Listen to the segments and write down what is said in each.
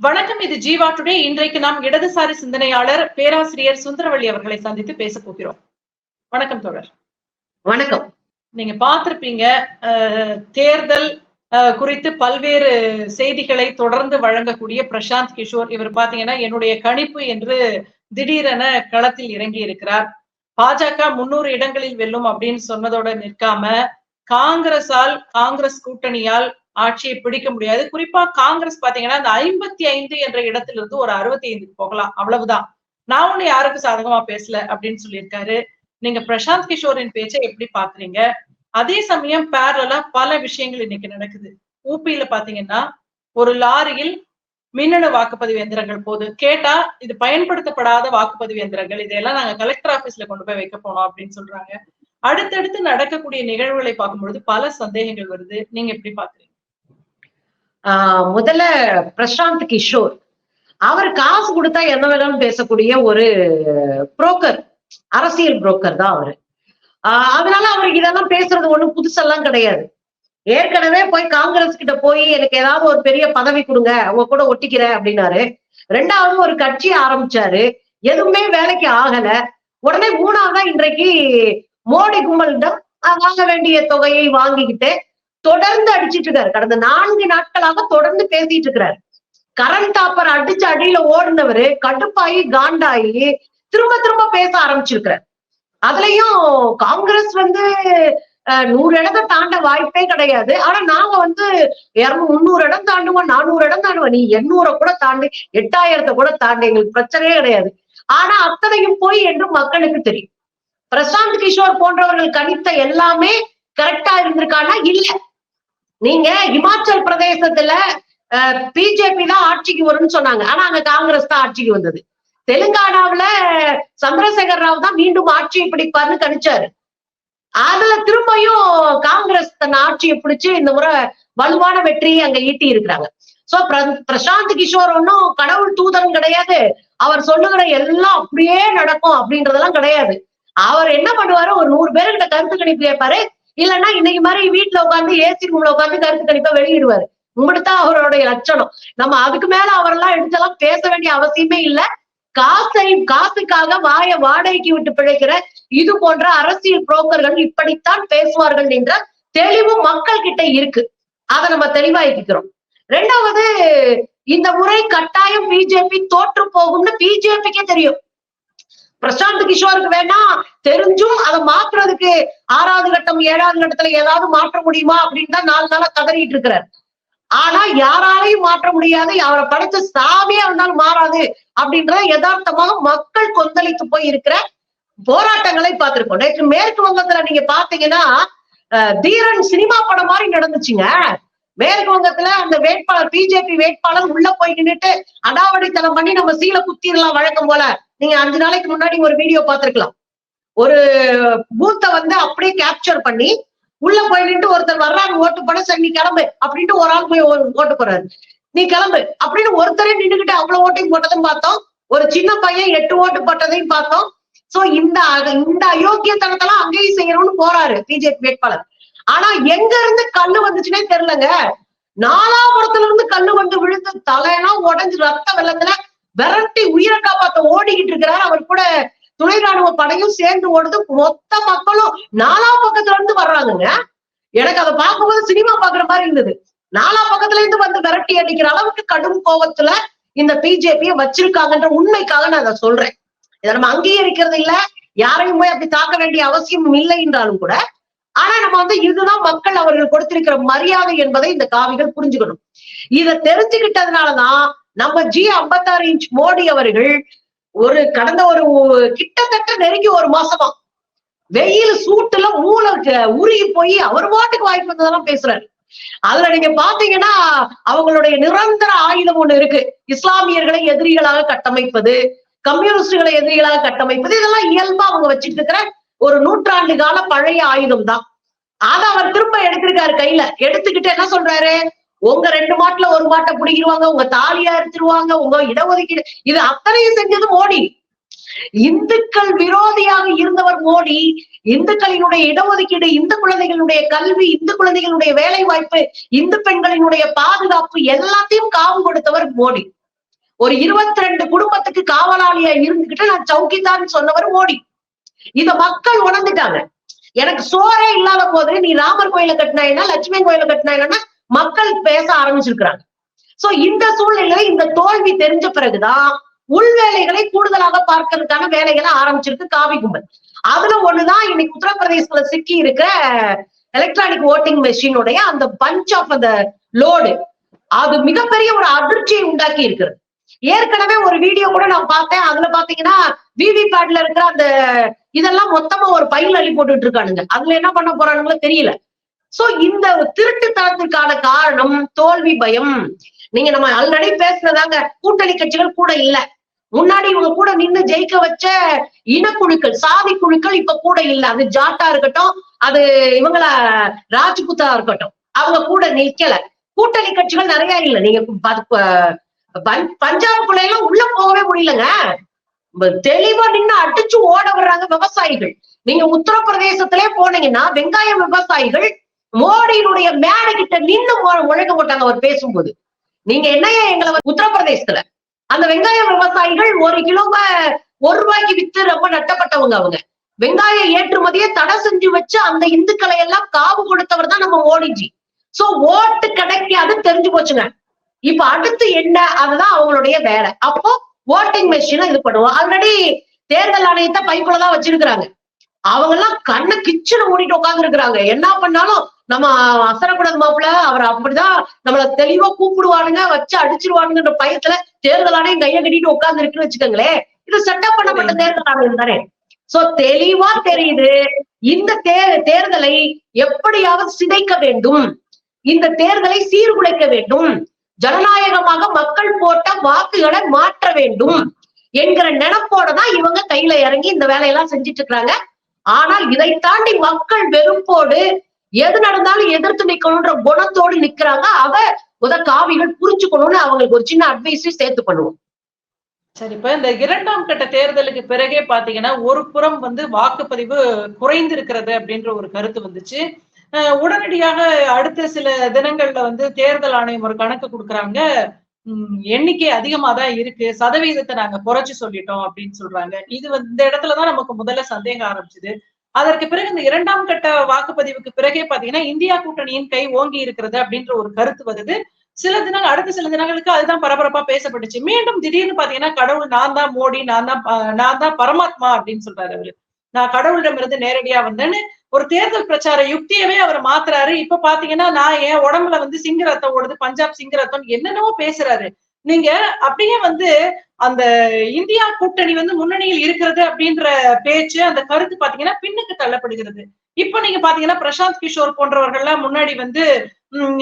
வணக்கம் இது ஜீவா டுடே. இன்றைக்கு நாம் இடதுசாரி சிந்தனையாளர் பேராசிரியர் சுந்தரவள்ளி அவர்களை சந்தித்து பேச போகிறோம். வணக்கம் தோழர். வணக்கம். நீங்க பார்த்திருப்பீங்க தேர்தல் குறித்து பல்வேறு செய்திகளை தொடர்ந்து வழங்கக்கூடிய பிரசாந்த் கிஷோர். இவர் பாத்தீங்கன்னா என்னுடைய கணிப்பு என்று திடீரென களத்தில் இறங்கி இருக்கிறார் பாஜக முன்னூறு இடங்களில் வெல்லும் அப்படின்னு சொன்னதோட நிற்காம காங்கிரஸால் காங்கிரஸ் கூட்டணியால் ஆட்சியை பிடிக்க முடியாது. குறிப்பா காங்கிரஸ் பாத்தீங்கன்னா அந்த ஐம்பத்தி ஐந்து என்ற இடத்திலிருந்து ஒரு அறுபத்தி ஐந்துக்கு போகலாம். அவ்வளவுதான். நான் ஒண்ணு யாருக்கும் சாதகமா பேசல அப்படின்னு சொல்லியிருக்காரு. நீங்க பிரசாந்த் கிஷோரின் பேச்சை எப்படி பாக்குறீங்க? அதே சமயம் பேரலா பல விஷயங்கள் இன்னைக்கு நடக்குது. ஊபியில பாத்தீங்கன்னா ஒரு லாரியில் மின்னணு வாக்குப்பதிவு எந்திரங்கள் போகுது கேட்டா இது பயன்படுத்தப்படாத வாக்குப்பதிவு எந்திரங்கள். இதையெல்லாம் நாங்க கலெக்டர் ஆபீஸ்ல கொண்டு போய் வைக்க போனோம் அப்படின்னு சொல்றாங்க. அடுத்தடுத்து நடக்கக்கூடிய நிகழ்வுகளை பார்க்கும்பொழுது பல சந்தேகங்கள் வருது. நீங்க எப்படி பாக்குறீங்க? முதல்ல பிரசாந்த் கிஷோர். அவர் காசு கொடுத்தா என்ன வேணாலும் பேசக்கூடிய ஒரு புரோக்கர் அரசியல் புரோக்கர் தான் அவரு. ஆஹ் அதனால அவருக்கு இதெல்லாம் பேசுறது ஒண்ணும் புதுசெல்லாம் கிடையாது. ஏற்கனவே போய் காங்கிரஸ் கிட்ட போய் எனக்கு ஏதாவது ஒரு பெரிய பதவி கொடுங்க உங்க கூட ஒட்டிக்கிறேன் அப்படின்னாரு. ரெண்டாவது ஒரு கட்சி ஆரம்பிச்சாரு. எதுவுமே வேலைக்கு ஆகல. உடனே மூணாவதா இன்றைக்கு மோடி கும்பலிடம் வாங்க வேண்டிய தொகையை வாங்கிக்கிட்டு தொடர்ந்து அடிச்சிட்டு இருக்காரு. கடந்த நான்கு நாட்களாக தொடர்ந்து பேசிட்டு இருக்கிறாரு. கரண்ட் டாப்பர் அடிச்சு அடியில ஓடினவரு கடுப்பாயி காண்டாயி திரும்ப திரும்ப பேச ஆரம்பிச்சிருக்கிறார். அதுலயும் காங்கிரஸ் வந்து அஹ், நூறு இடத்தை தாண்ட வாய்ப்பே கிடையாது. ஆனா நாங்க வந்து இருநூறு முந்நூறு இடம் தாண்டுவோம் நானூறு இடம் தாண்டுவோம். நீ எண்ணூரை கூட தாண்டி எட்டாயிரத்தை கூட தாண்டி எங்களுக்கு பிரச்சனையே கிடையாது. ஆனா அத்தனையும் போய் என்று மக்களுக்கு தெரியும். பிரசாந்த் கிஷோர் போன்றவர்கள் கணித்த எல்லாமே கரெக்டா இருந்திருக்கானா? இல்ல. நீங்க இமாச்சல் பிரதேசத்துல பிஜேபி தான் ஆட்சிக்கு வரும்னு சொன்னாங்க. ஆனா அங்க காங்கிரஸ் தான் ஆட்சிக்கு வந்தது. தெலுங்கானாவுல சந்திரசேகர் ராவ் தான் மீண்டும் ஆட்சியை பிடிப்பார்னு கணிச்சாரு. அதுல திரும்பியும் காங்கிரஸ் தன் ஆட்சியை பிடிச்சு இந்த முறை வலுவான வெற்றியை அங்க ஈட்டி இருக்கிறாங்க. சோ பிரசாந்த் கிஷோர் ஒன்னும் கடவுள் தூதன் கிடையாது. அவர் சொல்லுகிற எல்லாம் அப்படியே நடக்கும் அப்படின்றதெல்லாம் கிடையாது. அவர் என்ன பண்ணுவாரு? ஒரு நூறு பேருக்கிட்ட கருத்து கணிப்பு கேட்பாரு. இல்லைன்னா இன்னைக்கு மாதிரி வீட்டுல உட்காந்து ஏசி ரூம்ல உட்காந்து கருத்து கணிப்பா வெளியிடுவாரு. உங்கள்தான் அவருடைய லட்சணம். நம்ம அதுக்கு மேல அவரெல்லாம் எடுத்தெல்லாம் பேச வேண்டிய அவசியமே இல்ல. காசை காசுக்காக வாய வாடகைக்கு விட்டு பிழைக்கிற இது போன்ற அரசியல் புரோக்கர்கள் இப்படித்தான் பேசுவார்கள் என்ற தெளிவு மக்கள் கிட்ட இருக்கு. அதை நம்ம தெளிவாக்கிக்கிறோம். ரெண்டாவது இந்த முறை கட்டாயம் பிஜேபி தோற்று போகும்னு பிஜேபிக்கே தெரியும். பிரசாந்த் கிஷோருக்கு வேணா தெரிஞ்சும் அதை மாற்றுறதுக்கு ஆறாவது கட்டம் ஏழாவது கட்டத்துல ஏதாவது மாற்ற முடியுமா அப்படின்னு தான் நாலு நாளா கதறிட்டு இருக்கிறார். ஆனா யாராலையும் மாற்ற முடியாது அவரை படைச்ச சாமியே அவனால் மாறாது அப்படின்றத யதார்த்தமாக மக்கள் கொந்தளித்து போய் இருக்கிற போராட்டங்களை பார்த்திருக்கோம். நேற்று மேற்கு வங்கத்துல நீங்க பாத்தீங்கன்னா அஹ், தீரன் சினிமா படம் மாதிரி நடந்துச்சுங்க. மேற்கு வங்கத்துல அந்த வேட்பாளர் பிஜேபி வேட்பாளர் உள்ள போய் நின்றுட்டு அடாவடித்தனம் பண்ணி நம்ம சீல குத்திரலாம் வழக்கம் போல. நீங்க அஞ்சு நாளைக்கு முன்னாடி ஒரு வீடியோ பார்த்திருக்கலாம். ஒரு பூத்தை வந்து அப்படியே கேப்சர் பண்ணி உள்ள போய் நின்று ஒருத்தர் வர்றாங்க ஓட்டு போட சரி நீ கிளம்பு அப்படின்ட்டு ஒரு ஆள் போய் ஓட்டு போறாரு நீ கிளம்பு அப்படின்னு ஒருத்தரே நின்றுகிட்டு அவ்வளவு ஓட்டையும் போட்டதும் பார்த்தோம். ஒரு சின்ன பையன் எட்டு ஓட்டு போட்டதையும் பார்த்தோம். சோ இந்த இந்த அயோக்கியத்தனத்தெல்லாம் அங்கேயும் செய்யணும்னு போறாரு பிஜேபி வேட்பாளர். ஆனா எங்க இருந்து கல்லு வந்துச்சுன்னே தெரியலங்க. நாலாபுரத்துல இருந்து கல்லு வந்து விழுந்து தலையெல்லாம் உடைஞ்சு ரத்த வெள்ளத்துல விரட்டி உயிரை காப்பாத்த ஓடிக்கிட்டு இருக்கிறாரு. அவர் கூட துணை ராணுவ படையும் சேர்ந்து ஓடுது. மொத்த மக்களும் நாலா பக்கத்துல இருந்து வர்றாங்கங்க. எனக்கு அதை பார்க்கும்போது சினிமா பாக்குற மாதிரி இருந்தது. நாலா பக்கத்துல இருந்து வந்து விரட்டி அடிக்கிற அளவுக்கு கடும் கோபத்துல இந்த பிஜேபியை வச்சிருக்காங்கன்ற உண்மைக்காக நான் அதை சொல்றேன். இதை நம்ம அங்கீகரிக்கிறது இல்ல. யாரையும் போய் அப்படி தாக்க வேண்டிய அவசியம் இல்லை என்றாலும் கூட. ஆனா நம்ம வந்து இதுதான் மக்கள் அவர்கள் கொடுத்திருக்கிற மரியாதை என்பதை இந்த காவிகள் புரிஞ்சுக்கணும். இதை தெரிஞ்சுக்கிட்டதுனாலதான் நம்ம ஜி ஐம்பத்தாறு இன்ச் மோடி அவர்கள் ஒரு கடந்த ஒரு கிட்டத்தட்ட நெருங்கி ஒரு மாசமா வெயில் சூட்டுல மூளை உருகி போய் அவர் பாட்டுக்கு வாய்ப்பு வந்ததெல்லாம் பேசுறாரு. அதுல நீங்க பாத்தீங்கன்னா அவங்களுடைய நிரந்தர ஆயுதம் ஒண்ணு இருக்கு. இஸ்லாமியர்களை எதிரிகளாக கட்டமைப்பது கம்யூனிஸ்டுகளை எதிரிகளாக கட்டமைப்பது இதெல்லாம் இயல்பா அவங்க வச்சுட்டு இருக்கிற ஒரு நூற்றாண்டு கால பழைய ஆயுதம் தான். அதை அவர் திரும்ப எடுத்திருக்காரு கையில. எடுத்துக்கிட்டு என்ன சொல்றாரு? உங்க ரெண்டு மாட்டுல ஒரு மாட்டை பிடிக்கிடுவாங்க உங்க தாலியா எடுத்துருவாங்க உங்க இடஒதுக்கீடு இது அத்தனையும் செஞ்சது மோடி. இந்துக்கள் விரோதியாக இருந்தவர் மோடி இந்துக்களினுடைய இடஒதுக்கீடு இந்து குழந்தைகளுடைய கல்வி இந்து குழந்தைகளுடைய வேலை வாய்ப்பு இந்து பெண்களினுடைய பாதுகாப்பு எல்லாத்தையும் காவு கொடுத்தவர் மோடி. ஒரு இருபத்தி ரெண்டு குடும்பத்துக்கு காவலாளியா இருந்துகிட்டு நான் சௌக்கிதான் சொன்னவர் மோடி. இத மக்கள் உணர்ந்துட்டாங்க. எனக்கு சோறே இல்லாத போது நீ ராமர் கோயில கட்டினாயினா லட்சுமி கோயில கட்டினாயினா மக்கள் பேச ஆரம்பிச்சிருக்கிறாங்க. சோ இந்த சூழ்நிலையில இந்த தோல்வி தெரிஞ்ச பிறகுதான் உள் வேலைகளை கூடுதலாக பார்க்கறதுக்கான வேலைகளை ஆரம்பிச்சிருக்கு காவி கும்பல். அதுல ஒண்ணுதான் இன்னைக்கு உத்தரப்பிரதேசத்துல சிக்கி இருக்கிற எலக்ட்ரானிக் ஓட்டிங் மெஷினுடைய அந்த பஞ்ச் ஆஃப் அந்த லோடு அது மிகப்பெரிய ஒரு அதிர்ச்சியை உண்டாக்கி இருக்கிறது. ஏற்கனவே ஒரு வீடியோ கூட நான் பார்த்தேன். அதுல பாத்தீங்கன்னா விவி பேட்ல இருக்கிற அந்த இதெல்லாம் மொத்தமா ஒரு பையில அள்ளி போட்டுட்டு இருக்கானுங்க. அதுல என்ன பண்ண போறானுங்களோ தெரியல. சோ இந்த திருட்டுத்தனத்திற்கான காரணம் தோல்வி பயம். நீங்க நம்ம ஆல்ரெடி பேசுனதாங்க கூட்டணி கட்சிகள் கூட இல்ல. முன்னாடி இவங்க கூட நின்னு ஜெயிக்க வச்ச இனக்குழுக்கள் சாதி குழுக்கள் இப்ப கூட இல்ல. அது ஜாட்டா இருக்கட்டும் அது இவங்கள ராஜ்புத்தா இருக்கட்டும் அவங்க கூட நிக்கல. கூட்டணி கட்சிகள் நிறைய இல்ல. நீங்க ப- உள்ள போகவே முடியலங்க. தெளிவா நின்னு அடிச்சு ஓட வர்றாங்க விவசாயிகள். நீங்க உத்தரப்பிரதேசத்திலே போனீங்கன்னா வெங்காய விவசாயிகள் மோடியினுடைய மேடை கிட்ட நின்னு மு- முழங்க போட்டாங்க அவர் பேசும்போது. நீங்க என்னையா எங்களை உத்தரப்பிரதேசத்துல அந்த வெங்காய விவசாயிகள் ஒரு கிலோவை ஒரு ரூபாய்க்கு வித்து ரொம்ப நட்டப்பட்டவங்க அவங்க. வெங்காய ஏற்றுமதியை தடை செஞ்சு வச்சு அந்த இந்துக்களை எல்லாம் காவு கொடுத்தவர் தான் நம்ம மோடிஜி. சோ ஓட்டு கிடைக்காது தெரிஞ்சு போச்சுங்க. இப்ப அடுத்து என்ன அதுதான் அவங்களுடைய வேலை. அப்போ ஓட்டிங் மெஷினை இது பண்ணுவோம். ஆல்ரெடி தேர்தல் ஆணையத்தை பைக்குள்ளதான் வச்சிருக்கிறாங்க. அவங்க எல்லாம் கண்ணை கிச்சனை மூடிட்டு உட்கார்ந்து இருக்கிறாங்க என்ன பண்ணாலும் நம்ம அசரக்கூடாது மாப்பிள்ள. அவர் அப்படிதான் நம்மள தெளிவா கூப்பிடுவானுங்க வச்சு அடிச்சிருவானுங்கன்ற பயத்துல தேர்தல் ஆணையம் கையை கட்டிட்டு உட்கார்ந்து இருக்குன்னு வச்சுக்கோங்களேன். இது செட்டப் பண்ணப்பட்ட தேர்தல் ஆணையம் தானே. சோ தெளிவா தெரியுது இந்த தே தேர்தலை எப்படியாவது சிதைக்க வேண்டும். இந்த தேர்தலை சீர்குலைக்க வேண்டும். ஜனநாயகமாக மக்கள் போட்ட வாக்குகளை மாற்ற வேண்டும் என்கிற நினைப்போட தான் இவங்க கையில இறங்கி இந்த வேலையெல்லாம் செஞ்சுட்டு இருக்காங்க ஆனால் இதை தாண்டி மக்கள் வெறுப்போடு எது நடந்தாலும் எதிர்த்து நிக்கணும்ன்ற குணத்தோடு நிக்கிறாங்க. அவ முத காவிகள் புரிஞ்சுக்கணும்னு அவங்களுக்கு ஒரு சின்ன அட்வைஸையும் சேர்த்து பண்ணுவோம். சரி இப்ப இந்த இரண்டாம் கட்ட தேர்தலுக்கு பிறகே பாத்தீங்கன்னா ஒரு புறம் வந்து வாக்குப்பதிவு குறைந்திருக்கிறது அப்படின்ற ஒரு கருத்து வந்துச்சு. அஹ் உடனடியாக அடுத்த சில தினங்கள்ல வந்து தேர்தல் ஆணையம் ஒரு கணக்கு கொடுக்குறாங்க. உம் எண்ணிக்கை அதிகமா தான் இருக்கு. சதவீதத்தை நாங்க குறைச்சு சொல்லிட்டோம் அப்படின்னு சொல்றாங்க. இது இந்த இடத்துலதான் நமக்கு முதல்ல சந்தேகம் ஆரம்பிச்சது. அதற்கு பிறகு இந்த இரண்டாம் கட்ட வாக்குப்பதிவுக்கு பிறகே பாத்தீங்கன்னா இந்தியா கூட்டணியின் கை ஓங்கி இருக்கிறது அப்படின்ற ஒரு கருத்து வருது. சில தினங்கள் அடுத்த சில தினங்களுக்கு அதுதான் பரபரப்பா பேசப்பட்டுச்சு. மீண்டும் திடீர்னு பாத்தீங்கன்னா கடவுள் நான் தான் மோடி நான் தான் நான் தான் பரமாத்மா அப்படின்னு சொல்றாரு அவரு. நான் கடவுளிடமிருந்து நேரடியா வந்தேன்னு ஒரு தேர்தல் பிரச்சார யுக்தியவே அவர் மாத்துறாரு. இப்ப பாத்தீங்கன்னா நான் என் உடம்புல வந்து சிங்க ரத்தம் ஓடுது பஞ்சாப் சிங்க ரத்தம் என்னென்னவோ பேசுறாரு. நீங்க அப்படியே வந்து அந்த இந்தியா கூட்டணி வந்து முன்னணியில் இருக்கிறது அப்படின்ற பேச்சு அந்த கருத்து பாத்தீங்கன்னா பின்னுக்கு தள்ளப்படுகிறது. இப்ப நீங்க பாத்தீங்கன்னா பிரசாந்த் கிஷோர் போன்றவர்கள்லாம் முன்னாடி வந்து உம்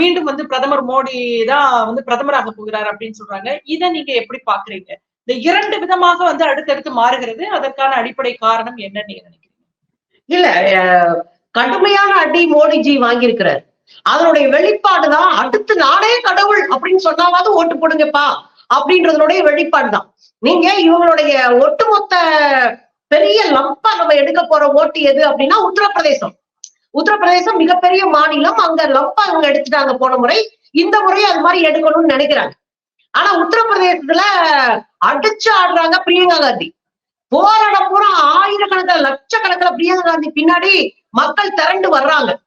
மீண்டும் வந்து பிரதமர் மோடி தான் வந்து பிரதமராக போகிறார் அப்படின்னு சொல்றாங்க. இதை நீங்க எப்படி பாக்குறீங்க? இந்த இரண்டு விதமாக வந்து அடுத்தடுத்து மாறுகிறது. அதற்கான அடிப்படை காரணம் என்னன்னு நீங்க நினைக்கிறீங்க? இல்ல கடுமையான அடி மோடிஜி வாங்கியிருக்கிறார். அதனுடைய வெளிப்பாடுதான் அடுத்து நானே கடவுள் அப்படின்னு சொன்னாவது ஓட்டு போடுங்கப்பா அப்படின்றதனுடைய வெளிப்பாடுதான் நீங்க இவங்களுடைய ஒட்டுமொத்த பெரிய லம்பா நம்ம எடுக்க போற ஓட்டு எது அப்படின்னா உத்தரப்பிரதேசம். உத்தரப்பிரதேசம் மிகப்பெரிய மாநிலம். அங்க லம்பா இவங்க எடுத்துட்டாங்க போன முறை. இந்த முறை அது மாதிரி எடுக்கணும்னு நினைக்கிறாங்க. ஆனா உத்தரப்பிரதேசத்துல அடிச்சு ஆடுறாங்க பிரியங்கா காந்தி. போராட பூரா ஆயிரக்கணக்கில் லட்சக்கணக்கில் பிரியங்கா காந்தி பின்னாடி மக்கள் திரண்டு வர்றாங்க.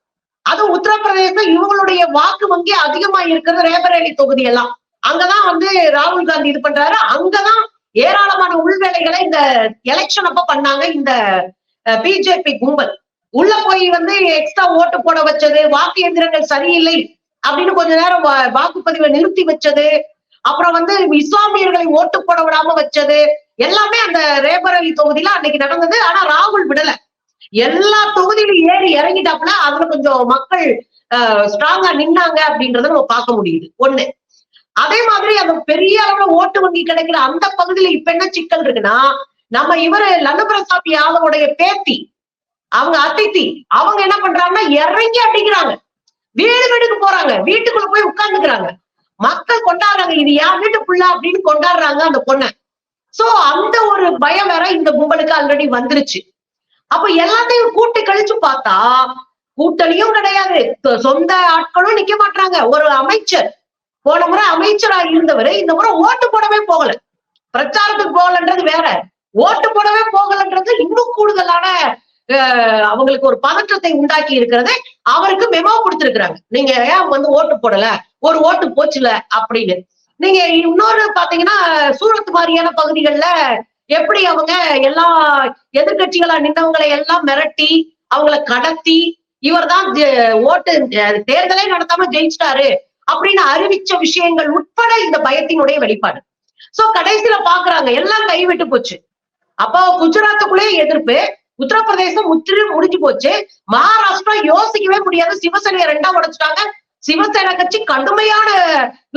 அதுவும் உத்தரப்பிரதேசம் இவங்களுடைய வாக்கு வங்கி அதிகமா இருக்கிறது ரேபரேலி தொகுதி எல்லாம் அங்கதான் வந்து ராகுல் காந்தி இது பண்றாரு. அங்கதான் ஏராளமான உள்வேலைகளை இந்த எலெக்ஷன் அப்ப பண்ணாங்க இந்த பிஜேபி கும்பல். உள்ள போய் வந்து எக்ஸ்ட்ரா ஓட்டு போட வச்சது வாக்கு எந்திரங்கள் சரியில்லை அப்படின்னு கொஞ்ச நேரம் வா- வாக்குப்பதிவை நிறுத்தி வச்சது. அப்புறம் வந்து இஸ்லாமியர்களை ஓட்டு போட விடாம வச்சது. எல்லாமே அந்த ரேபரலி தொகுதியில அன்னைக்கு நடந்தது. ஆனா ராகுல் விடல. எல்லா தொகுதியிலும் ஏறி இறங்கிட்டாப்புல அதுல கொஞ்சம் மக்கள் ஸ்ட்ராங்கா நின்னாங்க அப்படின்றத நம்ம பார்க்க முடியுது. ஒண்ணு. அதே மாதிரி அந்த பெரிய அளவுல ஓட்டு வங்கி கிடைக்கிற அந்த பகுதியில இப்ப என்ன சிக்கல் இருக்குன்னா நம்ம இவரு லல்லு பிரசாத் பேத்தி அவங்க அத்தித்தி அவங்க என்ன பண்றாங்கன்னா இறங்கி அடிக்கிறாங்க. வீடு வீடுக்கு போறாங்க. வீட்டுக்குள்ள போய் உட்கார்ந்துக்கிறாங்க. மக்கள் கொண்டாடுறாங்க. இது யார் வீட்டு புள்ள அப்படின்னு கொண்டாடுறாங்க அந்த பொண்ணை. சோ அந்த ஒரு பயம் வேற இந்த கும்பலுக்கு ஆல்ரெடி வந்துருச்சு. அப்ப எல்லாத்தையும் கூட்டி கழிச்சு பார்த்தா கூட்டணியும் கிடையாது. சொந்த ஆட்களும் நிக்க மாட்டாங்க ஒரு அமைச்சர் போன முறை அமைச்சரா இருந்தவர் இந்த முறை ஓட்டு போடவே போகல. பிரச்சாரத்துக்கு போகலன்றது வேற. ஓட்டு போடவே போகலன்றது இன்னும் கூடுதலான அஹ், அவங்களுக்கு ஒரு பதற்றத்தை உண்டாக்கி இருக்கிறது அவருக்கு மெமோ கொடுத்திருக்கிறாங்க. நீங்க ஏன் வந்து ஓட்டு போடல? ஒரு ஓட்டு போச்சுல அப்படின்னு. நீங்க இன்னொரு பாத்தீங்கன்னா சூரத் மாதிரியான பகுதிகள்ல எப்படி அவங்க எல்லா எதிர்கட்சிகளா நின்றவங்களை எல்லாம் மிரட்டி அவங்கள கடத்தி இவர்தான் தான் ஓட்டு தேர்தலே நடத்தாம ஜெயிச்சிட்டாரு அப்படின்னு அறிவிச்ச விஷயங்கள் உட்பட இந்த பயத்தினுடைய வெளிப்பாடு. சோ கடைசியில பாக்குறாங்க எல்லாம் கைவிட்டு போச்சு. அப்போ குஜராத்துக்குள்ளே எதிர்ப்பு உத்தரப்பிரதேசம் முற்றிலும் முடிஞ்சு போச்சு. மகாராஷ்டிரா யோசிக்கவே முடியாது. சிவசேனையை ரெண்டா உடைச்சிட்டாங்க. சிவசேனா கட்சி கடுமையான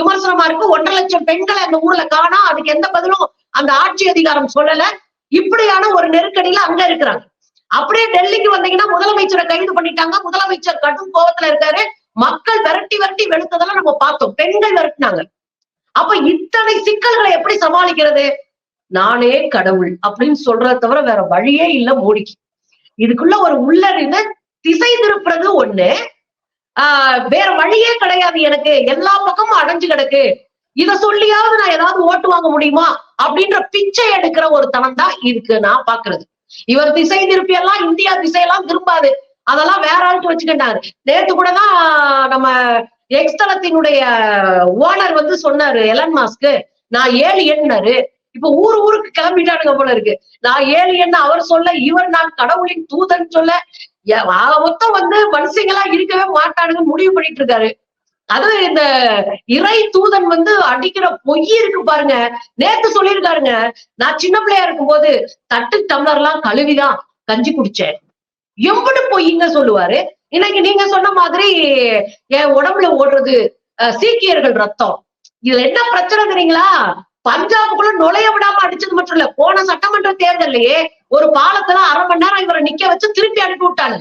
விமர்சனமா இருக்கு. ஒன்றரை லட்சம் பெண்களை அந்த ஊர்ல காணா அதுக்கு எந்த பதிலும் அந்த ஆட்சி அதிகாரம் சொல்லல. இப்படியான ஒரு நெருக்கடியில அங்க இருக்கிறாங்க. அப்படியே டெல்லிக்கு வந்தீங்கன்னா முதலமைச்சரை கைது பண்ணிட்டாங்க. முதலமைச்சர் கடும் கோபத்துல இருக்காரு. மக்கள் விரட்டி விரட்டி வெளுத்ததெல்லாம் நம்ம பார்த்தோம். பெண்கள் விரட்டினாங்க. அப்ப இத்தனை சிக்கல்களை எப்படி சமாளிக்கிறது? நானே கடவுள் அப்படின்னு சொல்றத தவிர வேற வழியே இல்ல மோடிக்கு. இதுக்குள்ள ஒரு உள்ளறிந்து திசை திருப்புறது ஒண்ணு. ஆஹ் வேற வழியே கிடையாது எனக்கு. எல்லா பக்கமும் அடைஞ்சு கிடக்கு. இத சொல்லியாவது நான் ஏதாவது ஓட்டு வாங்க முடியுமா? அப்படின்ற பிச்சை எடுக்கிற ஒரு தனம் தான் இதுக்கு நான் பாக்குறது. இவர் திசை திருப்பி எல்லாம் இந்தியா திசையெல்லாம் திரும்பாது. அதெல்லாம் வேற ஆளுக்கு வச்சுக்கிட்டாரு. நேத்து கூட தான் நம்ம எக்ஸ்தலத்தினுடைய ஓனர் வந்து சொன்னாரு எலன் மாஸ்க்கு நான் ஏழு எண்ணாரு. இப்ப ஊர் ஊருக்கு கிளம்பிட்டானுங்க போல இருக்கு. நான் ஏழு எண்ண அவர் சொல்ல இவர் நான் கடவுளின் தூதன் சொல்ல மொத்தம் வந்து மனுஷங்களா இருக்கவே மாட்டானுங்க முடிவு பண்ணிட்டு இருக்காரு. அது இந்த இறை தூதன் வந்து அடிக்கிற பொய் இருக்கு பாருங்க. நேத்து சொல்லியிருக்காருங்க. நான் சின்ன பிள்ளையா இருக்கும் போது தட்டு டம்ளர்லாம் கழுவிதான் கஞ்சி குடிச்சேன். எம்படு பொய்ங்க சொல்லுவாரு? இன்னைக்கு நீங்க சொன்ன மாதிரி என் உடம்புல ஓடுறது அஹ், சீக்கியர்கள் ரத்தம். இதுல என்ன பிரச்சனை தெரியுங்களா பஞ்சாபுக்குள்ள நுழைய விடாம அடிச்சது மட்டும் இல்ல போன சட்டமன்ற தேர்தல்லையே ஒரு பாலத்துல அரை மணி நேரம் இவரை நிக்க வச்சு திருப்பி அனுப்பி விட்டாங்க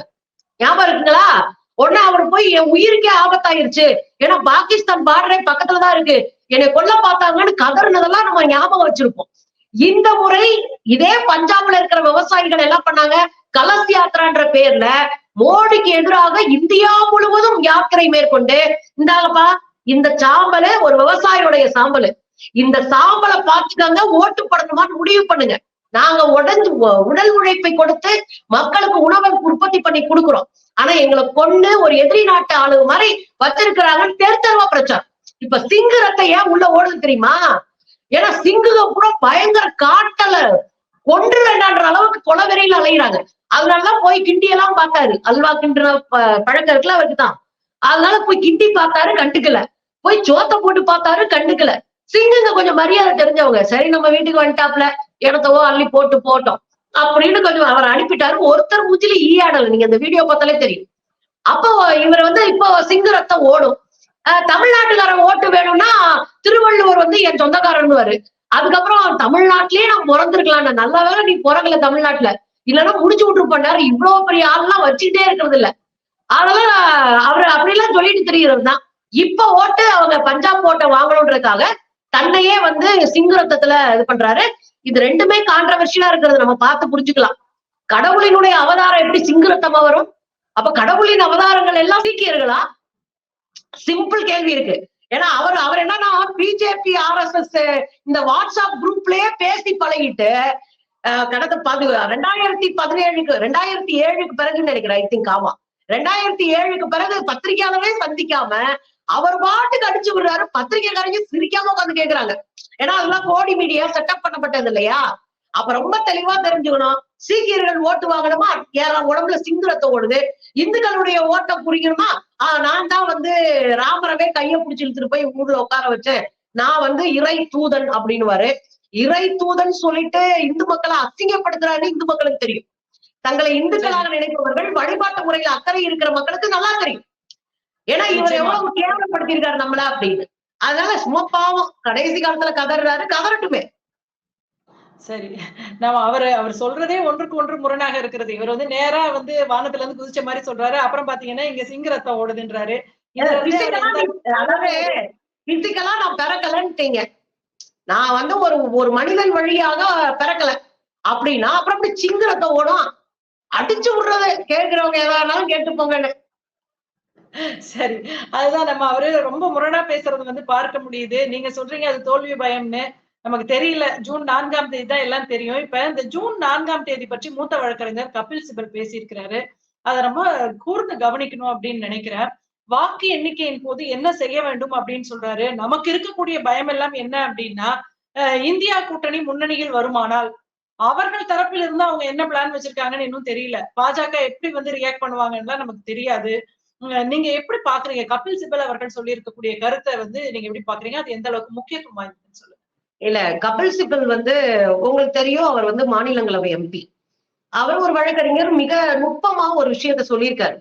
ஞாபகம் இருக்குங்களா? உடனே அவர் போய் என் உயிருக்கே ஆபத்தாயிருச்சு. ஏன்னா பாகிஸ்தான் பார்டரே பக்கத்துலதான் இருக்கு. என்னை கொல்ல பார்த்தாங்கன்னு கதறினதெல்லாம் நம்ம ஞாபகம் வச்சிருப்போம். இந்த முறை இதே பஞ்சாப்ல இருக்கிற விவசாயிகள் என்ன பண்ணாங்க? கலஸ் யாத்திரான்ற பேர்ல மோடிக்கு எதிராக இந்தியா முழுவதும் யாத்திரை மேற்கொண்டு இந்தாங்கப்பா இந்த சாம்பலு ஒரு விவசாயியுடைய சாம்பலு. இந்த சாம்பலை பார்த்துக்காங்க ஓட்டு படணுமான்னு முடிவு பண்ணுங்க. நாங்க உடஞ்சு உடல் உழைப்பை கொடுத்து மக்களுக்கு உணவை உற்பத்தி பண்ணி கொடுக்குறோம். ஆனா எங்களை கொண்டு ஒரு எதிரி நாட்டு ஆளு மாதிரி வச்சிருக்கிறாங்கன்னு தெரு பிரச்சாரம். இப்ப சிங்கு ரத்தை ஏன் உள்ள ஓடுது தெரியுமா? ஏன்னா சிங்குக கூட பயங்கர காட்டல கொன்று வேண்டான்ற அளவுக்கு கொலவெறியில அலையிறாங்க. அதனாலதான் போய் கிண்டி எல்லாம் பார்த்தாரு. அல்வா கிண்டுற ப- பழக்கம் இருக்குல்ல அவருக்கு தான் அதனால போய் கிண்டி பார்த்தாரு கண்டுக்கல. போய் சோத்த போட்டு பார்த்தாரு கண்டுக்கல. சிங்குங்க கொஞ்சம் மரியாதை தெரிஞ்சவங்க. சரி நம்ம வீட்டுக்கு வந்துட்டாப்ல இடத்தவோ அள்ளி போட்டு போட்டோம். அப்படின்னு கொஞ்சம் அவர் அனுப்பிட்டாரு. ஒருத்தர் மூச்சில ஈயாடல. நீங்க இந்த வீடியோ பார்த்தாலே தெரியும். அப்போ இவர் வந்து இப்போ சிங்க ரத்தம் ஓடும். அஹ் ஓட்டு வேணும்னா திருவள்ளுவர் வந்து என் சொந்தக்காரன்னு அதுக்கப்புறம் தமிழ்நாட்டிலேயே நான் பிறந்திருக்கலாம் நான் நல்ல வேளை நீ பிறகல தமிழ்நாட்டுல. இல்லைன்னா முடிச்சு விட்டு பண்ணாரு. இவ்வளவு பெரிய ஆள்லாம் வச்சுக்கிட்டே இருக்கிறது இல்ல. அதனால அவர் அப்படிலாம் சொல்லிட்டு தெரிகிறது தான் இப்ப ஓட்டு அவங்க பஞ்சாப் ஓட்டை வாங்கணுன்றதுக்காக தன்னையே வந்து சிங்கரத்தத்துல இது பண்றாரு. இது ரெண்டுமே கான்ட்ரவர்ஷியலா இருக்கிறது நம்ம பார்த்து புரிஞ்சுக்கலாம். கடவுளினுடைய அவதாரம் எப்படி சிங்கரத்தமா வரும்? அப்ப கடவுளின் அவதாரங்கள் எல்லாம் சீக்கியர்களா? சிம்பிள் கேள்வி இருக்கு. ஏன்னா அவர் அவர் என்னன்னா பிஜேபி ஆர்எஸ்எஸ் இந்த வாட்ஸ்அப் குரூப்லயே பேசி பழகிட்டு கடந்த பது ரெண்டாயிரத்தி பதினேழுக்கு ரெண்டாயிரத்தி ஏழுக்கு பிறகு நினைக்கிறேன் ஐ திங்க் ஆமா. ரெண்டாயிரத்தி ஏழுக்கு பிறகு பத்திரிகையாளரே சந்திக்காம அவர் பாட்டுக்கு அடிச்சு விடுறாரு. பத்திரிகைக்காரங்க சிரிக்காம உட்காந்து கேக்குறாங்க. ஏன்னா அதெல்லாம் கோடி மீடியா செட்டப் பண்ணப்பட்டது இல்லையா? அப்ப ரொம்ப தெளிவா தெரிஞ்சுக்கணும். சீக்கியர்கள் ஓட்டு வாங்கணுமா? யாராவது உடம்புல சிங்குரத்தை ஓடுது. இந்துக்களுடைய ஓட்டை புரியணுமா ஆஹ் நான் தான் வந்து ராமரவே கையை பிடிச்சி இழுத்துட்டு போய் ஊர்ல உட்கார வச்சேன். நான் வந்து இறை தூதன் அப்படின்னுவாரு. இறை தூதன் சொல்லிட்டு இந்து மக்களை அசிங்கப்படுத்துறாருன்னு இந்து மக்களுக்கு தெரியும். தங்களை இந்துக்களாக நினைப்பவர்கள் வழிபாட்டு முறையில அக்கறை இருக்கிற மக்களுக்கு நல்லா தெரியும். ஏன்னா இவர். எவ்வளவு கேவலப்படுத்தியிருக்காரு நம்மள அப்படின்னு. அதனால சும்மா பாவம் கடைசி காலத்துல கதறாரு கதறட்டுமே. சரி. நம்ம அவர் அவர் சொல்றதே ஒன்றுக்கு ஒன்று முரணாக இருக்கிறது. இவர் வந்து நேரா வந்து வானத்துல இருந்து குதிச்ச மாதிரி சொல்றாரு. அப்புறம் பாத்தீங்கன்னா இங்க சிங்க ரத்தம் ஓடுதுன்றாரு பிசிக்கலா நான் பிறக்கலன்ட்டீங்க. நான் வந்து ஒரு ஒரு மனிதன் வழியாக பிறக்கல. அப்படின்னா அப்புறம் இப்படி சிங்கரத்தை ஓடும்? அடிச்சு விடுறது. கேட்கிறவங்க எதா இருந்தாலும் கேட்டு போங்கன்னு சரி. அதுதான் நம்ம அவரு ரொம்ப முரணா பேசுறது வந்து பார்க்க முடியுது. நீங்க சொல்றீங்க அது தோல்வி பயம்னு. நமக்கு தெரியல. ஜூன் நான்காம் தேதி தான் எல்லாம் தெரியும். இப்ப இந்த ஜூன் நான்காம் தேதி பற்றி மூத்த வழக்கறிஞர் கபில் சிபல் பேசியிருக்கிறாரு. அதை நம்ம கூர்ந்து கவனிக்கணும் அப்படின்னு நினைக்கிறேன். வாக்கு எண்ணிக்கையின் போது என்ன செய்ய வேண்டும் அப்படின்னு சொல்றாரு. நமக்கு இருக்கக்கூடிய பயம் எல்லாம் என்ன அப்படின்னா இந்தியா கூட்டணி முன்னணியில் வருமானால் அவர்கள் தரப்பில் இருந்து அவங்க என்ன பிளான் வச்சிருக்காங்கன்னு இன்னும் தெரியல. பாஜக எப்படி வந்து ரியாக்ட் பண்ணுவாங்கன்னா நமக்கு தெரியாது. நீங்க எப்படி பாக்குறீங்க? கபில் சிபல் அவர்கள் சொல்லி இருக்கக்கூடிய கருத்தை வந்து நீங்க எப்படி பாக்குறீங்க? அது எந்த அளவுக்கு முக்கியத்துவம் வாய்ந்ததுன்னு சொல்லுங்க. இல்ல கபில் சிபல் வந்து உங்களுக்கு தெரியும் அவர் வந்து மாநிலங்களவை எம்பி அவர் ஒரு வழக்கறிஞர் மிக நுட்பமா ஒரு விஷயத்த சொல்லியிருக்காரு.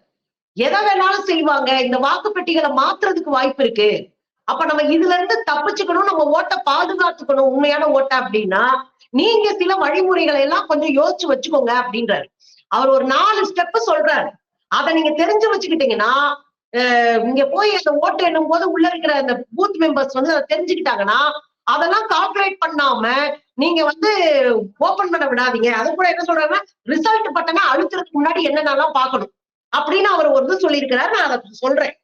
எதை வேணாலும் செய்வாங்க இந்த வாக்கு பெட்டிகளை மாத்துறதுக்கு வாய்ப்பு இருக்கு. அப்ப நம்ம இதுல இருந்து தப்பிச்சுக்கணும் நம்ம ஓட்டை பாதுகாத்துக்கணும் உண்மையான ஓட்டை அப்படின்னா நீங்க சில வழிமுறைகளை எல்லாம் கொஞ்சம் யோசிச்சு வச்சுக்கோங்க அப்படின்றாரு. அவர் ஒரு நாலு ஸ்டெப் சொல்றாரு. அதை நீங்க தெரிஞ்சு வச்சுக்கிட்டீங்கன்னா இங்க போய் அந்த ஓட்டு எண்ணும் போது உள்ள இருக்கிற அந்த பூத் மெம்பர்ஸ் வந்து அதை தெரிஞ்சுக்கிட்டாங்கன்னா அதெல்லாம் கால்குலேட் பண்ணாம நீங்க வந்து ஓபன் பண்ண விடாதீங்க. அது கூட என்ன சொல்றாங்கன்னா ரிசல்ட் பட்டனா அழுத்துறதுக்கு முன்னாடி என்னென்னலாம் பார்க்கணும் அப்படின்னு அவர் ஒரு இது சொல்லியிருக்கிறார். நான் அதை சொல்றேன்.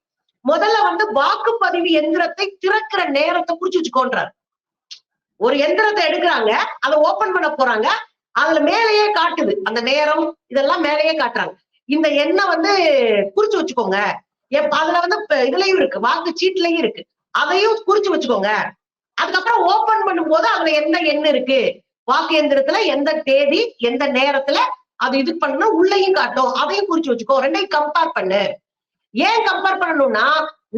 முதல்ல வந்து வாக்குப்பதிவு எந்திரத்தை திறக்கிற நேரத்தை குறிச்சு வச்சுக்கோன்றார். ஒரு எந்திரத்தை எடுக்கிறாங்க அதை ஓபன் பண்ண போறாங்க. அதுல மேலேயே காட்டுது. அந்த நேரம் இதெல்லாம் மேலேயே காட்டுறாங்க. இந்த எண்ணெய் வந்து குறிச்சு வச்சுக்கோங்க. எப்ப அதுல வந்து இதுலயும் இருக்கு. வாக்கு சீட்லயும் இருக்கு. அதையும் குறிச்சு வச்சுக்கோங்க. அதுக்கப்புறம் ஓபன் பண்ணும்போது அதுல எந்த எண் இருக்கு? வாக்கு எந்திரத்துல எந்த தேதி எந்த நேரத்துல அது இது பண்ணணும் உள்ளயும் காட்டும் அதையும் குறிச்சு வச்சுக்கோ. ரெண்டையும் கம்பேர் பண்ணு. ஏன் கம்பேர் பண்ணணும்னா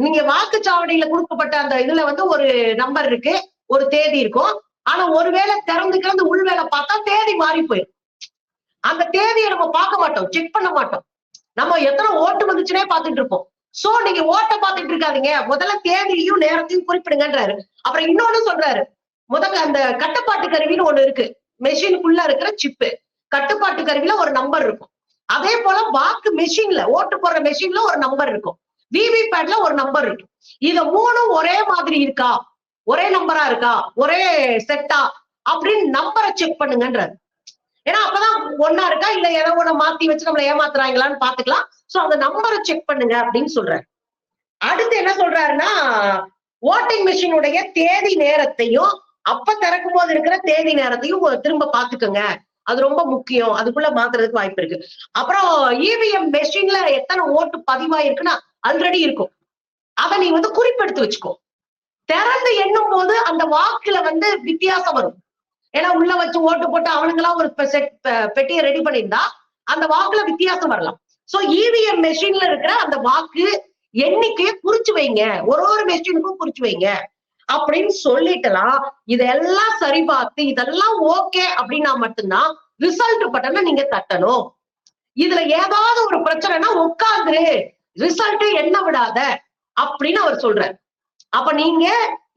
நீங்க வாக்குச்சாவடியில கொடுக்கப்பட்ட அந்த இதுல வந்து ஒரு நம்பர் இருக்கு. ஒரு தேதி இருக்கும். ஆனா ஒருவேளை திறந்து கிடந்து உள்வேளை பார்த்தா தேதி மாறி போயிடும் அந்த தேதியை நம்ம பார்க்க மாட்டோம் செக் பண்ண மாட்டோம். நம்ம எத்தனை ஓட்டு வந்துச்சுனே பார்த்துட்டு இருப்போம். சோ நீங்க ஓட்ட பார்த்துட்டு இருக்காதீங்க. முதல்ல தேதியையும் நேரத்தையும் குறிப்பிடுங்கன்றாரு. அப்புறம் இன்னொன்னு சொல்றாரு. முதல்ல அந்த கட்டுப்பாட்டு கருவின்னு ஒண்ணு இருக்கு. மெஷினுக்குள்ள இருக்கிற சிப்பு கட்டுப்பாட்டு கருவியில ஒரு நம்பர் இருக்கும். அதே போல வாக்கு மெஷின்ல ஓட்டு போடுற மெஷின்ல ஒரு நம்பர் இருக்கும். விவி பேட்ல ஒரு நம்பர் இருக்கும். இத மூணும் ஒரே மாதிரி இருக்கா? ஒரே நம்பரா இருக்கா? ஒரே செட்டா அப்படின்னு நம்பரை செக் பண்ணுங்கன்றாரு. ஏன்னா அப்பதான் ஒன்னா இருக்கா? இல்ல ஏதோ ஒண்ணு மாத்தி வச்சு நம்மள ஏமாத்துறாங்களான்னு பாத்துக்கலாம். சோ அந்த நம்பரை செக் பண்ணுங்க அப்படின்னு சொல்றாரு. அடுத்து என்ன சொல்றாருன்னா ஓட்டிங் மிஷினுடைய தேதி நேரத்தையும் அப்ப திறக்கும் போது இருக்கிற தேதி நேரத்தையும் திரும்ப பாத்துக்கோங்க. அது ரொம்ப முக்கியம். அதுக்குள்ள மாத்துறதுக்கு வாய்ப்பு இருக்கு. அப்புறம் இவிஎம் மெஷின்ல எத்தனை ஓட்டு பதிவாயிருக்குன்னா ஆல்ரெடி இருக்கும். அதை நீ வந்து குறிப்பெடுத்து வச்சுக்கோ. திறந்து எண்ணும் போது அந்த வாக்குல வந்து வித்தியாசம் வரும். ஏன்னா உள்ள வச்சு ஓட்டு போட்டு அவனுங்களா ஒரு செட் பெட்டியை ரெடி பண்ணியிருந்தா அந்த வாக்குல வித்தியாசம் வரலாம். சோ இவிஎம் மெஷின்ல இருக்கிற அந்த வாக்கு எண்ணிக்கையை குறிச்சு வைங்க. ஒரு ஒரு மெஷினுக்கும் குறிச்சு வைங்க. அப்படின்னு சொல்லிட்டலாம் இதெல்லாம் சரி பார்த்து இதெல்லாம் ஓகே அப்படின்னா மட்டும்தான் ரிசல்ட் பட்டனை நீங்க தட்டணும். இதுல ஏதாவது ஒரு பிரச்சனைனா உட்காந்துரு ரிசல்ட் என்ன விடாத அப்படின்னு அவர் சொல்றாரு. அப்ப நீங்க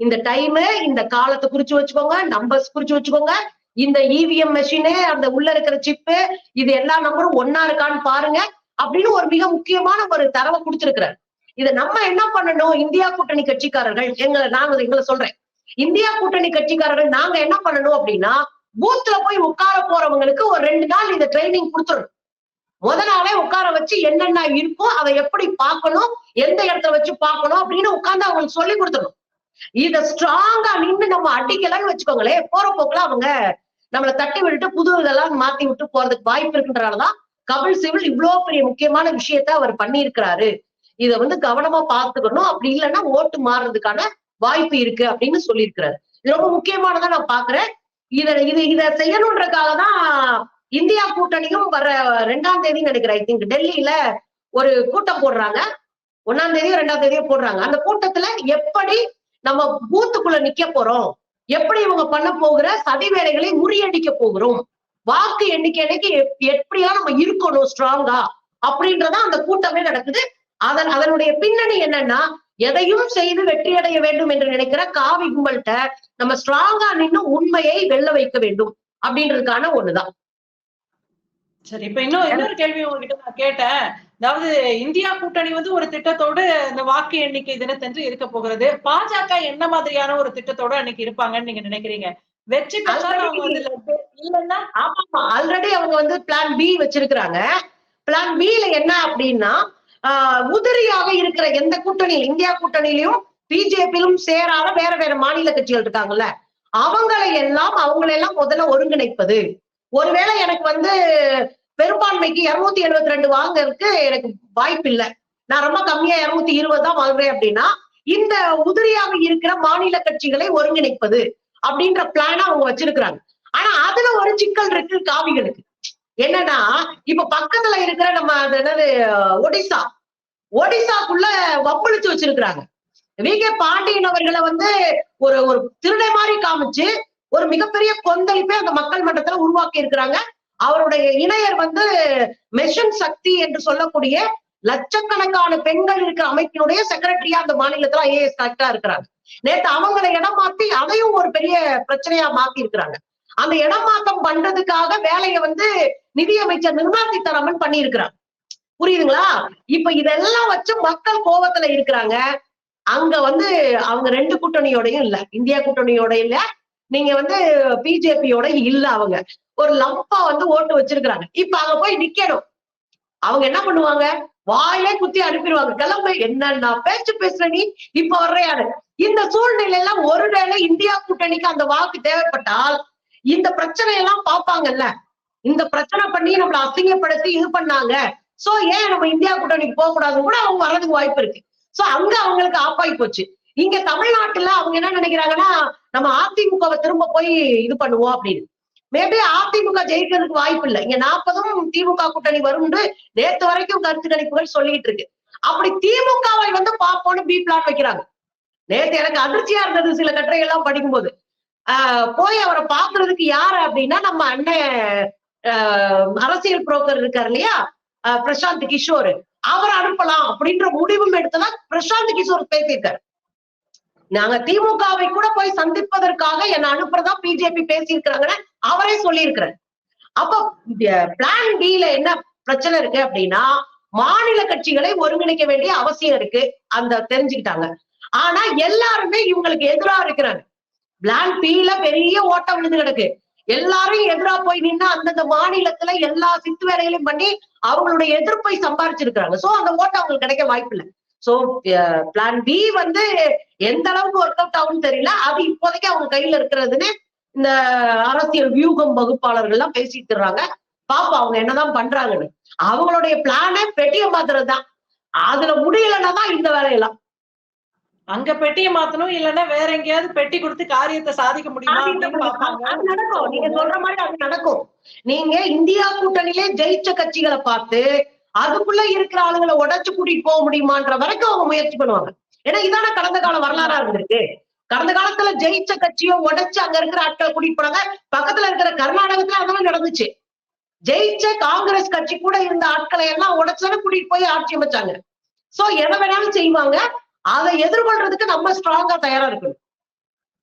இந்த டைம் இந்த காலத்தை குறிச்சு வச்சுக்கோங்க நம்பர்ஸ் குறிச்சு வச்சுக்கோங்க. இந்த இவிஎம் மெஷினு அந்த உள்ள இருக்கிற சிப்பு இது எல்லா நம்பரும் ஒன்னா இருக்கான்னு பாருங்க. அப்படின்னு ஒரு மிக முக்கியமான ஒரு தரவை கொடுத்திருக்கிறார். இதை நம்ம என்ன பண்ணணும்? இந்தியா கூட்டணி கட்சிக்காரர்கள் எங்களை நாங்க எங்களை சொல்றேன். இந்தியா கூட்டணி கட்சிக்காரர்கள் நாங்க என்ன பண்ணணும் அப்படின்னா பூத்ல போய் உட்கார போறவங்களுக்கு ஒரு ரெண்டு நாள் இந்த ட்ரைனிங் கொடுத்துடணும். முத நாளே உட்கார வச்சு என்னென்ன இருக்கோ அதை எப்படி பார்க்கணும் எந்த இடத்துல வச்சு பார்க்கணும் அப்படின்னு உட்கார்ந்து அவங்களுக்கு சொல்லி கொடுத்துடணும். இத ஸ்ட்ராங்கா நின்று நம்ம அடிக்கலன்னு வச்சுக்கோங்களேன் போற போக்குல அவங்க நம்மளை தட்டி விட்டுட்டு புது இதெல்லாம் மாத்தி விட்டு போறதுக்கு வாய்ப்பு இருக்குன்றனாலதான் கபில் சிவில் இவ்வளவு பெரிய முக்கியமான விஷயத்த அவர் பண்ணியிருக்கிறாரு. இத வந்து கவனமா பாத்துக்கணும் அப்படி இல்லைன்னா ஓட்டு மாறுறதுக்கான வாய்ப்பு இருக்கு அப்படின்னு சொல்லியிருக்கிறாரு. இது ரொம்ப முக்கியமானதா நான் பாக்குறேன் இத இது இத செய்யணுன்றதுக்காக தான் இந்தியா கூட்டணியும் வர ரெண்டாம் தேதி நினைக்கிறேன். ஐ திங்க் டெல்லியில ஒரு கூட்டம் போடுறாங்க. ஒன்னாம் தேதியோ ரெண்டாம் தேதியோ போடுறாங்க. அந்த கூட்டத்துல எப்படி நம்ம பூத்துக்குள்ள நிக்க போறோம். எப்படி இவங்க பண்ண போகிற சதி வேலைகளை முறியடிக்க போகிறோம். வாக்கு எண்ணிக்கை அன்னைக்கு எப்படியா நம்ம இருக்கணும் ஸ்ட்ராங்கா அப்படின்றத அந்த கூட்டமே நடக்குது. அதன் அதனுடைய பின்னணி என்னன்னா எதையும் செய்து வெற்றி அடைய வேண்டும் என்று நினைக்கிற காவி கும்பல்கிட்ட நம்ம ஸ்ட்ராங்கா நின்று உண்மையை வெல்ல வைக்க வேண்டும் அப்படின்றதுக்கான ஒண்ணுதான். சரி இப்ப இன்னும் இன்னொரு கேள்வி உங்ககிட்ட நான் கேட்டேன். அதாவது இந்தியா கூட்டணி வந்து ஒரு திட்டத்தோடு இந்த வாக்கு எண்ணிக்கை தினத்தன்று இருக்க போகிறது. பாஜக என்ன மாதிரியான ஒரு திட்டத்தோட அன்னைக்கு இருப்பாங்கன்னு நீங்க நினைக்கிறீங்க? வெற்றி இல்லைன்னா? ஆமா ஆல்ரெடி அவங்க வந்து பிளான் பி வச்சிருக்கிறாங்க. பிளான் பில என்ன அப்படின்னா உதிரியாக இருக்கிற எந்த கூட்டணியில் இந்தியா கூட்டணியிலும் பிஜேபியிலும் சேராத வேற வேற மாநில கட்சிகள் இருக்காங்கல்ல. அவங்களை எல்லாம் அவங்களை எல்லாம் முதல்ல ஒருங்கிணைப்பது. ஒருவேளை எனக்கு வந்து பெரும்பான்மைக்கு இருநூத்தி எழுபத்தி ரெண்டு வாங்கறதுக்கு எனக்கு வாய்ப்பு இல்லை நான் ரொம்ப கம்மியா இருநூத்தி இருபது தான் வாங்குறேன் அப்படின்னா இந்த உதிரியாக இருக்கிற மாநில கட்சிகளை ஒருங்கிணைப்பது அப்படின்ற பிளான அவங்க வச்சிருக்கிறாங்க. ஆனா அதுல ஒரு சிக்கல் இருக்கு காவிகளுக்கு. என்னன்னா இப்ப பக்கத்துல இருக்கிற நம்ம அது என்னது ஒடிசா. ஒடிசாக்குள்ள வம்பிழுச்சு வச்சிருக்கிறாங்க. வி கே பாண்டியன் அவர்களை வந்து ஒரு ஒரு திருடை மாதிரி காமிச்சு ஒரு மிகப்பெரிய கொந்தளிப்பை அந்த மக்கள் மன்றத்துல உருவாக்கி இருக்கிறாங்க. அவருடைய இணையர் வந்து மெஷன் சக்தி என்று சொல்லக்கூடிய லட்சக்கணக்கான பெண்கள் இருக்கிற அமைப்பினுடைய செக்ரட்டரியா அந்த மாநிலத்துல ஐஏஎஸ் கரெக்டா இருக்கிறாங்க. நேத்து அவங்களை இடம் மாத்தி அதையும் ஒரு பெரிய பிரச்சனையா மாத்தி இருக்கிறாங்க. அந்த இடம் மாற்றம் பண்றதுக்காக வேலையை வந்து நிதியமைச்சர் நிர்மலா சீதாராமன் பண்ணி இருக்கிறாங்க புரியுதுங்களா? இப்ப இதெல்லாம் வச்சு மக்கள் கோபத்துல இருக்கிறாங்க. அங்க வந்து அவங்க ரெண்டு கூட்டணியோடையும் இல்ல. இந்தியா கூட்டணியோட இல்ல. நீங்க வந்து பிஜேபியோட இல்ல அவங்க. ஒரு லம்பா வந்து ஓட்டு வச்சிருக்கிறாங்க. இப்ப அங்க போய் நிக்கணும். அவங்க என்ன பண்ணுவாங்க? வாயிலே குத்தி அனுப்பிடுவாங்க. கிளம்பு. என்னன்னா பேச்சு பேசுற நீ? இப்ப வர்றையாரு இந்த சூழ்நிலையில ஒருவேளை இந்தியா கூட்டணிக்கு அந்த வாக்கு தேவைப்பட்டால் இந்த பிரச்சனை எல்லாம் பார்ப்பாங்கல்ல. இந்த பிரச்சனை பண்ணி நம்மள அசிங்கப்படுத்தி இது பண்ணாங்க. சோ ஏன் நம்ம இந்தியா கூட்டணிக்கு போக கூடாதுன்னு கூட அவங்க வர்றதுக்கு வாய்ப்பு இருக்கு. சோ அங்க அவங்களுக்கு ஆப்பாய் போச்சு. இங்க தமிழ்நாட்டுல அவங்க என்ன நினைக்கிறாங்கன்னா நம்ம அதிமுகவை திரும்ப போய் இது பண்ணுவோம் அப்படின்னு. மேபி அதிமுக ஜெயிக்கிறதுக்கு வாய்ப்பு இல்லை. இங்க நாற்பதும் திமுக கூட்டணி வரும்னு நேத்து வரைக்கும் கருத்து கணிப்புகள் சொல்லிட்டு இருக்கு. அப்படி திமுகவை வந்து பார்ப்போம்னு பி பிளான் வைக்கிறாங்க. நேத்து எனக்கு அதிர்ச்சியா இருந்தது சில கட்டுரை எல்லாம் படிக்கும்போது. ஆஹ் போய் அவரை பாக்குறதுக்கு யாரு அப்படின்னா நம்ம அண்ணன் ஆஹ் அரசியல் புரோக்கர் இருக்காரு இல்லையா? ஆஹ் பிரசாந்த் கிஷோர். அவரை அனுப்பலாம் அப்படின்ற முடிவும் எடுத்ததா பிரசாந்த் கிஷோர் பேசியிருக்காரு. நாங்க திமுகவை கூட போய் சந்திப்பதற்காக என்ன அனுப்புறதா பிஜேபி பேசியிருக்கிறாங்கன்னு அவரே சொல்லியிருக்கிறார். அப்ப பிளான் பில என்ன பிரச்சனை இருக்கு அப்படின்னா மாநில கட்சிகளை ஒருங்கிணைக்க வேண்டிய அவசியம் இருக்கு. அந்த தெரிஞ்சுக்கிட்டாங்க. ஆனா எல்லாருமே இவங்களுக்கு எதிரா இருக்கிறாங்க. பிளான் பில பெரிய ஓட்டம் விழுந்து கிடக்கு. எல்லாரும் எதிரா போய் நின்று அந்தந்த மாநிலத்துல எல்லா சித்து வேலைகளையும் பண்ணி அவங்களுடைய எதிர்ப்பை சம்பாரிச்சிருக்கிறாங்க. சோ அந்த ஓட்டம் அவங்களுக்கு கிடைக்க வாய்ப்பு இல்லை சோ பிளான் பி வந்து எந்த அளவுக்கு ஒர்க் அவுட் ஆகும்னு தெரியல. அது இப்போதைக்கு அவங்க கையில இருக்கிறதுன்னு இந்த அரசியல் வியூகம் வகுப்பாளர்கள் எல்லாம் பேசிட்டு இருக்காங்க. பாப்போம் அவங்க என்னதான் பண்றாங்கன்னு. அவங்களுடைய பிளானே பெட்டியை மாத்துறது தான் அதுல முடியலன்னா தான் இந்த வேலையெல்லாம். அங்க பெட்டியை மாத்தணும் இல்லன்னா வேற எங்கேயாவது பெட்டி கொடுத்து காரியத்தை சாதிக்க முடியுமா நடக்கும். நீங்க சொல்ற மாதிரி அது நடக்கும். நீங்க இந்தியா கூட்டணியிலே ஜெயிச்ச கட்சிகளை பார்த்து அதுக்குள்ள இருக்கிற ஆளுங்களை உடைச்சு கூட்டிட்டு போக முடியுமான்ற வரைக்கும் அவங்க முயற்சி பண்ணுவாங்க. ஏன்னா இதான கடந்த கால வரலாறா இருந்திருக்கு. கடந்த காலத்துல ஜெயிச்ச கட்சியோ உடைச்சு அங்க இருக்கிற ஆட்களை கூட்டிட்டு போனாங்க. பக்கத்துல இருக்கிற கர்நாடகத்துல அதெல்லாம் நடந்துச்சு. ஜெயிச்ச காங்கிரஸ் கட்சி கூட இருந்த ஆட்களை எல்லாம் உடைச்சாலும் கூட்டிட்டு போய் ஆட்சி அமைச்சாங்க. சோ எதை வேணாலும் செய்வாங்க. அதை எதிர்கொள்றதுக்கு நம்ம ஸ்ட்ராங்கா தயாரா இருக்கணும்.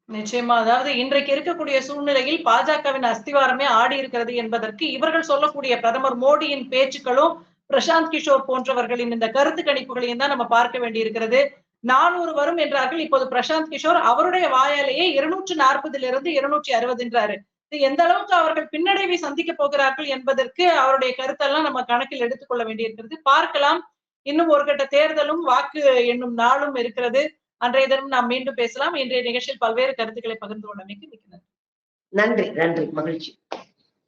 நிச்சயமா. அதாவது இன்றைக்கு இருக்கக்கூடிய சூழ்நிலையில் பாஜகவின் அஸ்திவாரமே ஆடி இருக்கிறது என்பதற்கு இவர்கள் சொல்லக்கூடிய பிரதமர் மோடியின் பேச்சுக்களும் பிரசாந்த் கிஷோர் போன்றவர்களின் இந்த கருத்து கணிப்புகளையும் தான் நம்ம பார்க்க வேண்டியிருக்கிறது. நானூறு வரும் என்றார்கள். இப்போது பிரசாந்த் கிஷோர் அவருடைய வாயாலேயே இருநூற்று நாற்பதுல இருந்து இருநூற்றி அறுபதுன்றாரு. இது எந்த அளவுக்கு அவர்கள் பின்னடைவை சந்திக்க போகிறார்கள் என்பதற்கு அவருடைய கருத்தெல்லாம் நம்ம கணக்கில் எடுத்துக்கொள்ள வேண்டியிருக்கிறது. பார்க்கலாம். இன்னும் ஒரு கட்ட தேர்தலும் வாக்கு என்னும் நாளும் இருக்கிறது. அன்றைய தினம் நாம் மீண்டும் பேசலாம். இன்றைய நிகழ்ச்சியில் பல்வேறு கருத்துக்களை பகிர்ந்து கொண்டமைக்கு மிக்க நன்றி. நன்றி நன்றி. மகிழ்ச்சி.